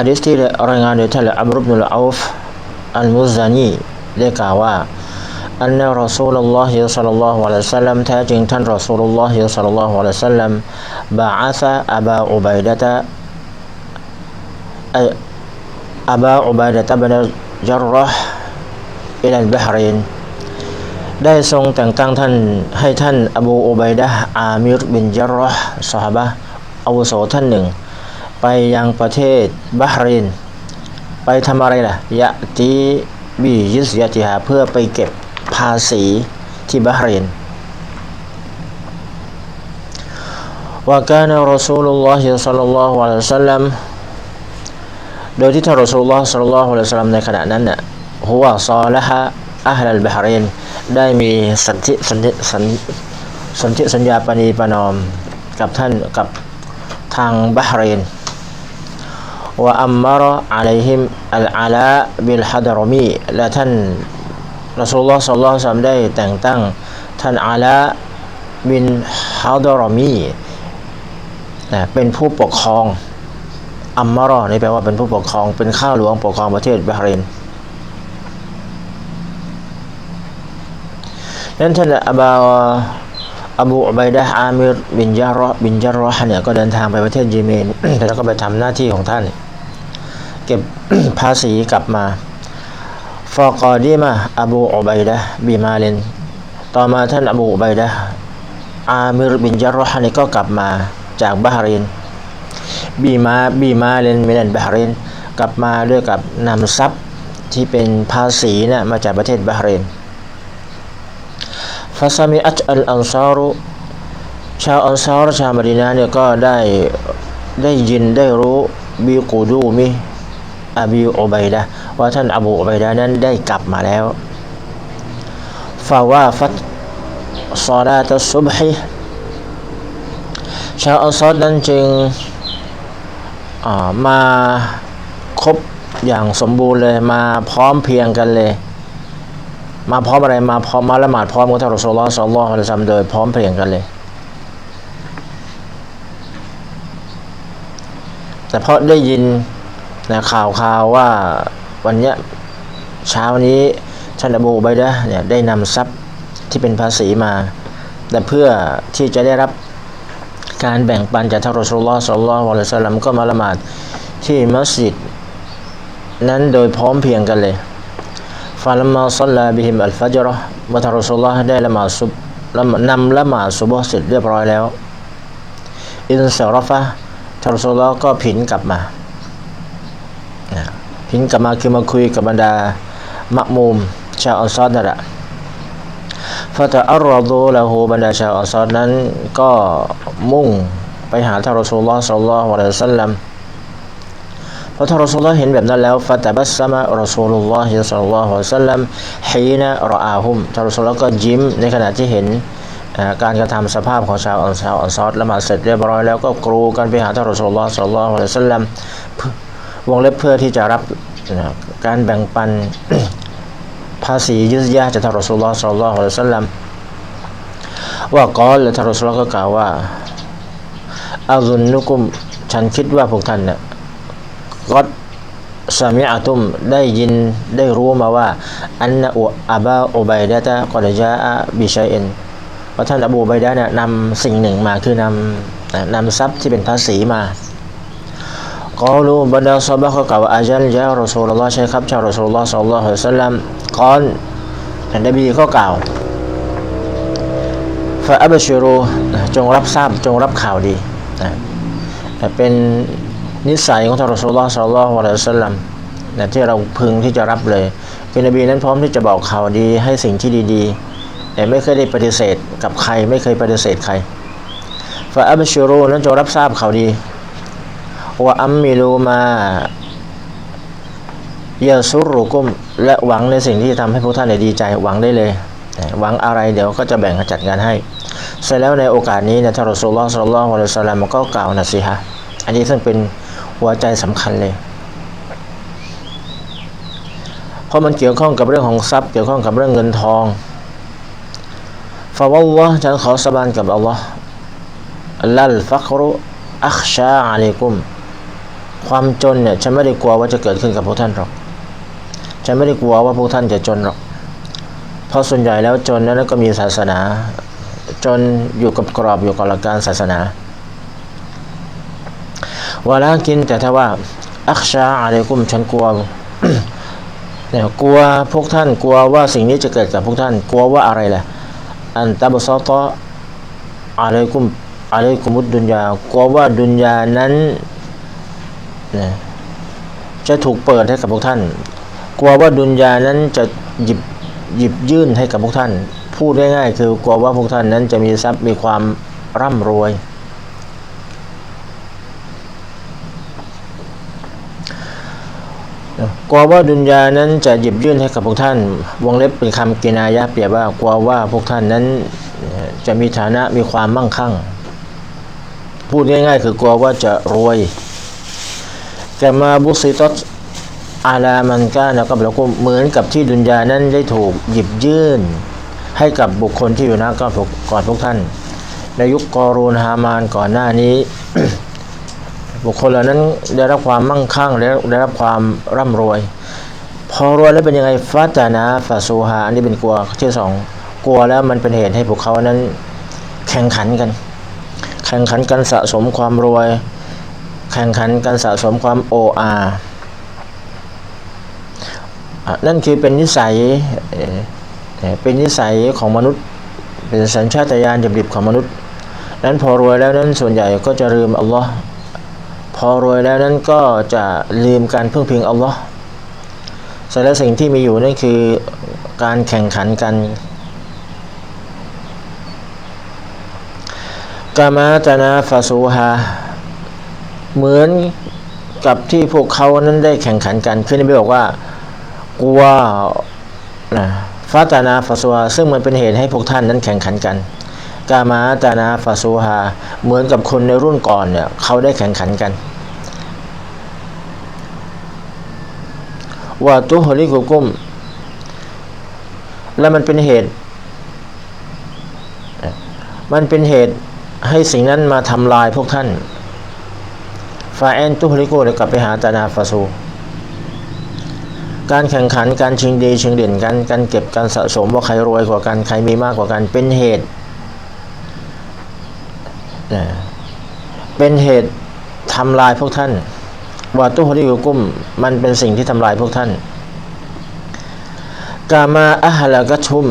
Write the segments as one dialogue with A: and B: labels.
A: ะดิษที่รายงานโดยท่านอับรุบนุลอาฟอัลมุซานีได้กล่าวว่าอันนรอซูลุลลอฮิสัลลัลลอฮุอะลัยฮิวะสัลลัมแท้จริงท่านรอซูลุลลอฮิสัลลัลลอฮุอะลัยฮิวะสัลลัมบะอาซะอับาอุบัยดะตะอับาอุบัยดะตะบินจัรรอห์อิลัลบะฮรินได้ทรงแต่งตั้งท่านให้ท่านอบูอุบัยดะห์อามิรบินจัรรอห์ซอฮาบะห์อาวุโสท่านหนึ่ง ไปยังประเทศบาฮรินไปทำอะไรล่ะยะตีบียิสยาติฮาเพื่อไปเก็บภาษีที่บาฮรินว่าการรอสูลุลลอฮิสัลลัลลอฮุอะลัยฮิวะสัลลัมโดยที่ท่านรอสูลุลลอฮ์สัลลัลลอฮุอะลัยฮิสัลลัมในขณะนั้นน่ะหัวซอละฮะอัลลบาฮรินได้มีสันติสันติสันสันติสัญญาปณีประนอมกับท่านกับทางบาฮริน ว่าอัมมารอะลัยฮิมอัลอาลาบิลฮัดรมีและท่านรอสูลุลลอฮ์สัลลัลลอฮุอะลัยฮิวะสัลลัมได้แต่งตั้ง ท่านอาลาบินฮัดรมีนะเป็นผู้ปกครองอัมมารอนี่แปลว่าเป็นผู้ปกครองเป็นข้าหลวงปกครองประเทศบาฮรินนั้นท่านอับา อบูอุบัยดะห์อามิรบินยารอบินยารอฮ์เนี่ยก็เดินทางไปประเทศเยเมนแล้วก็ไปทำหน้าที่ของท่าน เก็บภาษีกลับมาฟอกอดีมาอบูอุบัยดะห์บิมาเลนต่อมาท่านอบูอุบัยดะห์อามิรบินยารอฮ์เนี่ยก็กลับมาจากบาฮารินบีมาบีมาเลนมิลันบาฮารินกลับมาด้วยกับนำทรัพย์ที่เป็นภาษีนะ่ะมาจากประเทศบาฮาริน ฟาซามิอัตอัลอันซารุชาวอันซารุชาวมดีนาเนี่ยก็ได้ได้ยินได้รู้บีกูดูมิอบีอุบัยดะว่าท่านอบูอุบัยดะนั้นได้กลับมาแล้วฟาวาฟัตซาลาตัสุบฮิชาวอันซอรนั้นจึงมาครบอย่างสมบูรณ์เลยมาพร้อมเพียงกันเลย มาพร้อมอะไรมาพร้อมมาละหมาดพร้อมกับท่านรอสูลลอฮ์สัลลัลลอฮุอะลัยฮิวะซัลลัมโดยพร้อมเพรียงกันเลย แต่เพราะได้ยินนะข่าวข่าวว่าวันเนี้ยเช้านี้ท่านอบูไบดะเนี่ยได้นำทรัพย์ที่เป็นภาษีมา แต่เพื่อที่จะได้รับการแบ่งปันจากท่านรอสูลลอฮ์สัลลัลลอฮุอะลัยฮิวะซัลลัมก็มาละหมาดที่มัสยิดนั้นโดยพร้อมเพียงกันเลย ฟาลมาซัลลาบิฮิมอัลฟัจรอเมื่อท่ารอสูลลอฮได้ละหมาดซุบนำละหมาดซุบเสร็จเรียบร้อยแล้ว อินซารฟะทารอสูลลอฮก็ผินกลับมาผินกลับมาคือมาคุยกับบรรดามะมุมชาวอัลซอดนั่นแหละฟาตะอัลรอดูละหูบรรดาชาวอัลซอดนั้นก็มุ่งไปหาทารอสูลลอฮ์สัลลัลลอฮุอะลัยฮิวะซัลลัม พอท่านรอสูลลอฮ์เห็นแบบนั้นแล้วฟาตะบัสซะมะรอสูลุลลอฮ์สัลลัลลอฮุอะลัยฮิวะซัลลัมฮีนะรออาฮุมท่านรอสูลลอฮ์ก็ยิ้มในขณะที่เห็นการกระทำสภาพของชาวอัลชาวอัลซอดละหมาดเสร็จเรียบร้อยแล้วก็กรูกันไปหาท่านรอสูลลอฮ์สัลลัลลอฮุอะลัยฮิวะซัลลัมวงเล็บเพื่อที่จะรับการแบ่งปันภาษียุสยาจากท่านรอสูลลอฮ์สัลลัลลอฮุอะลัยฮิวะซัลลัมว่ากอลและท่านรอสูลลอฮ์ก็กล่าวว่าอาซุนนุกุมฉันคิดว่าพวกท่านเนี่ย ก็สามิอาตุมได้ยินได้รู้มาว่าอันนะอุอาบาอุบัยดะตะกอลจาอะบิชัยเอ็นว่าท่านอบูบัยดะเนี่ยนำสิ่งหนึ่งมาคือนำนำทรัพย์ที่เป็นภาษีมากอลูบรรดาซอบะเขากล่าวว่าอาจัลยารอสูลลอฮ์ใช่ครับชาวรอสูลลอฮ์สัลลัลลอฮุอะลัยฮิวะซัลลัมกอนท่านนบีก็กล่าวฟาอับชิรูจงรับทราบจงรับข่าวดีเป็น นิสัยของท่านรอสูลลอฮ์สัลลัลลอฮุอะลัยฮิวะซัลลัมที่เราพึงที่จะรับเลยคือนบีนั้นพร้อมที่จะบอกข่าวดีให้สิ่งที่ดีๆ แต่ไม่เคยได้ปฏิเสธกับใครไม่เคยปฏิเสธใครฟาอับชิรูนั้นจงรับทราบข่าวดีว่าอัมมิลูมายาซุรุกุมและหวังในสิ่งที่ทำให้พวกท่านดีใจหวังได้เลย หวังอะไรเดี๋ยวก็จะแบ่งจัดงานให้เสร็จแล้วในโอกาสนี้เนี่ยท่านรอสูลลอฮ์สัลลัลลอฮุอะลัยฮิวะซัลลัมก็กล่าวนะสิฮะอันนี้ซึ่งเป็น หัวใจสำคัญเลย เพราะมันเกี่ยวข้องกับเรื่องของทรัพย์ เกี่ยวข้องกับเรื่องเงินทองฟาวลลอฮ์ฉันขอสาบานกับอัลลอฮ์ลัลฟักรุอัคชาอะลัยกุม ความจนเนี่ยฉันไม่ได้กลัวว่าจะเกิดขึ้นกับพวกท่านหรอก ฉันไม่ได้กลัวว่าพวกท่านจะจนหรอก เพราะส่วนใหญ่แล้วจนนั้นก็มีศาสนา จนอยู่กับกรอบอยู่กับหลักการศาสนา วาลากินแต่ถ้าว่า อักชาอะไรกุมฉันกลัวเนี่ยกลัวพวกท่านกลัวว่าสิ่งนี้จะเกิดกับพวกท่านกลัวว่าอะไรล่ะ อันตะบซอตออะไรกุมอะไรกุมุดดุนยากลัวว่าดุนยานั้นนะจะถูกเปิดให้กับพวกท่าน กลัวว่าดุนยานั้นจะหยิบหยิบยื่นให้กับพวกท่าน พูดง่ายๆคือกลัวว่าพวกท่านนั้นจะมีทรัพย์มีความร่ำรวย กลัวว่าดุนยานั้นจะหยิบยื่นให้กับพวกท่าน วงเล็บเป็นคำกินายะเปรียบว่ากลัวว่าพวกท่านนั้นจะมีฐานะมีความมั่งคั่ง พูดง่ายๆ คือกลัวว่าจะรวยแต่มาบุซิตตอาลามันกานะกับเราก็เหมือนกับที่ดุนยานั้นได้ถูกหยิบยื่น ให้กับบุคคลที่อยู่หน้าก็ก่อนพวกท่าน ในยุคกอรูนฮามานก่อนหน้านี้ บุคคลเหล่านั้นได้รับความมั่งคั่งได้ได้รับความร่ำรวย พอรวยแล้วเป็นยังไงฟาตานาฟาซูฮาอันนี้เป็นกลัวที่อสองกลัวแล้วมันเป็นเหตุให้พวกเขานั้นแข่งขันกัน แข่งขันกันสะสมความรวย แข่งขันกันสะสมความโออาอนั่นคือเป็นนิสัยเอ่อเอ่อเป็นนิสัยของมนุษย์เป็นสัญชาตญาณดิบๆของมนุษย์ นั้นพอรวยแล้วนั้นส่วนใหญ่ก็จะลืมอัลลอฮ์ พอรวยแล้วนั้นก็จะลืมการพึ่งพิงอัลลอฮ์แต่และสิ่งที่มีอยู่นั่นคือการแข่งขันกันกามาตนาฟาซูฮาเหมือนกับที่พวกเขานั้นได้แข่งขันกันคือนบีบอกว่ากลัวนะฟาตนาฟาซูฮาซึ่งมันเป็นเหตุให้พวกท่านนั้นแข่งขันกัน กามาตานาฟาซูฮาเหมือนกับคนในรุ่นก่อนเนี่ยเขาได้แข่งขันกันว่าตุฮลิกุกุม และมันเป็นเหตุ มันเป็นเหตุให้สิ่งนั้นมาทำลายพวกท่านฟาแอนตุฮลิโกเลยกลับไปหาตานาฟาซู การแข่งขันการชิงดีชิงเด่นกัน การเก็บการสะสมว่าใครรวยกว่ากัน ใครมีมากกว่ากันเป็นเหตุ นะเป็นเหตุทำลายพวกท่านวาตุฮริยุกุมมันเป็นสิ่งที่ทำลายพวกท่าน กามาอะฮลากะชุม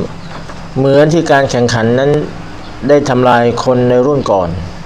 A: เหมือนที่การแข่งขันนั้นได้ทำลายคนในรุ่นก่อน